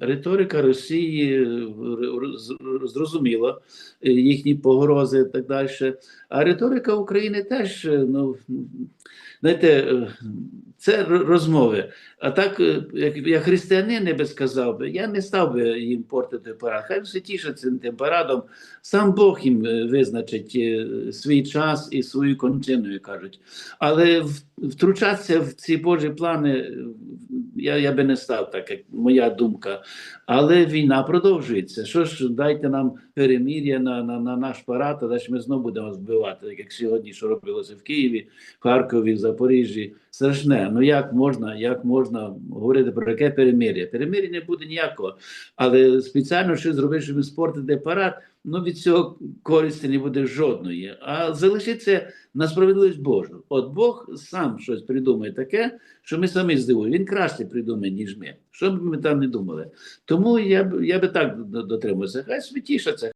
Риторика Росії е, зрозуміла е, їхні погрози і так далі. А риторика України теж, е, ну знаєте, це розмови. А так, як я християнин, я би сказав би, я не став би їм портити парад. Хай все тішаться тим парадом. Сам Бог їм визначить свій час і свою кончину, як кажуть. Але втручатися в ці Божі плани я, я би не став, так як моя думка. Але війна продовжується. Що ж, дайте нам перемір'я на, на, на наш парад, а далі ми знову будемо збивати, як сьогодні, що робилося в Києві, Харкові, Запоріжжі. Страшне. Ну як можна, як можна говорити про яке перемир'я? Перемир'я не буде ніякого. Але спеціально щось зробити, щоб спортити парад, ну від цього користі не буде жодної. А залишиться на справедливість Божу. От Бог сам щось придумає таке, що ми самі здивуємо. Він краще придумає, ніж ми. Що б ми там не думали. Тому я б я би так д- дотримувався. Хай святішаться.